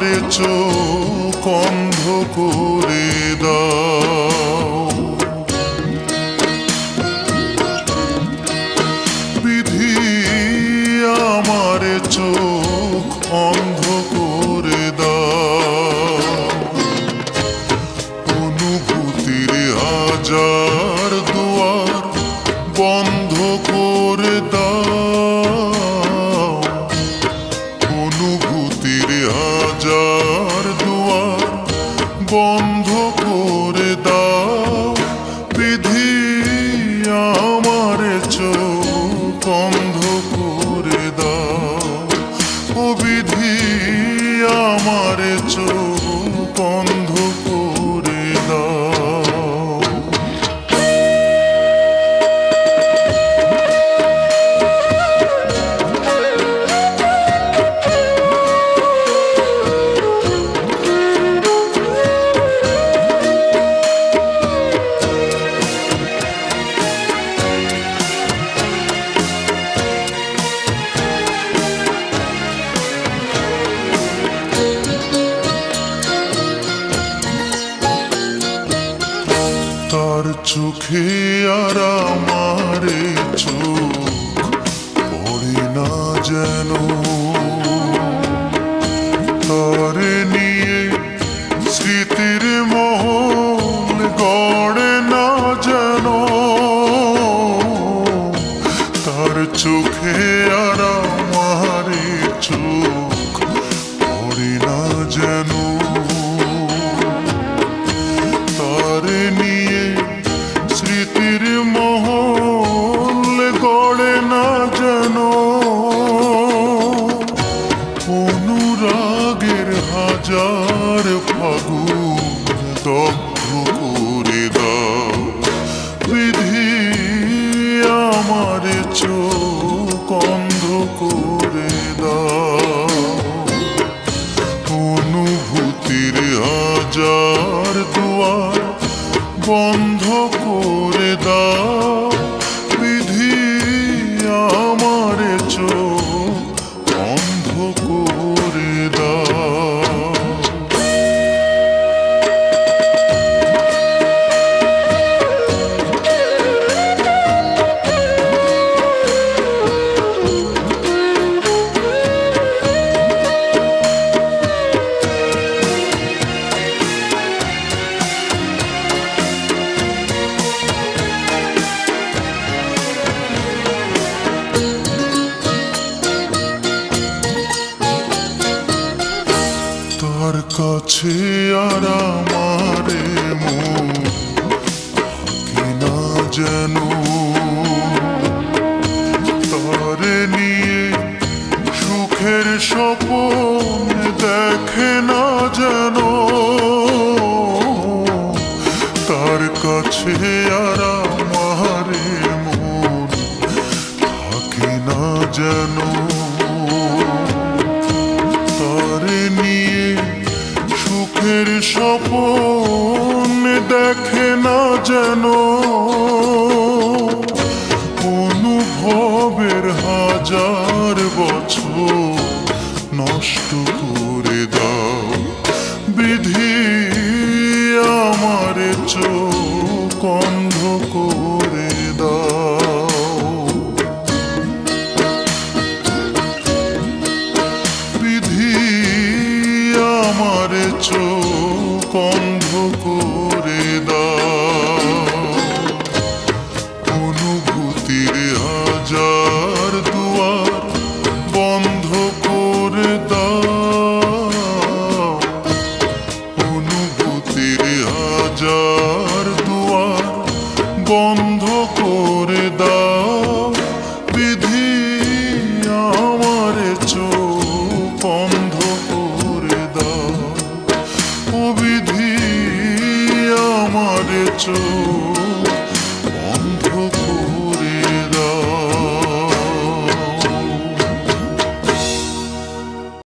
আমারে চোখ অন্ধ করে দাও। বিধি আমারে চোখ অন্ধ করে দাও। অনুভূতির হাজার বন্ধ চোখে আর আমারে চোখ পড়ে না যেন। তরে নিয়ে হাজার ফাগুন দগ্ধ করে দাও। বিধি আমার চোখ অন্ধ করে দাও। অনুভূতির হাজার দুয়ার বন্ধ করে দাও। কাছে আর আমারে মন থাকে না যেন তারে নিয়ে সুখের স্বপন দেখে না যেন তার কাছে আর আমারে মন থাকে না যেন সুখের স্বপন দেখে না যেন দাও ও বিধি আমার চোখ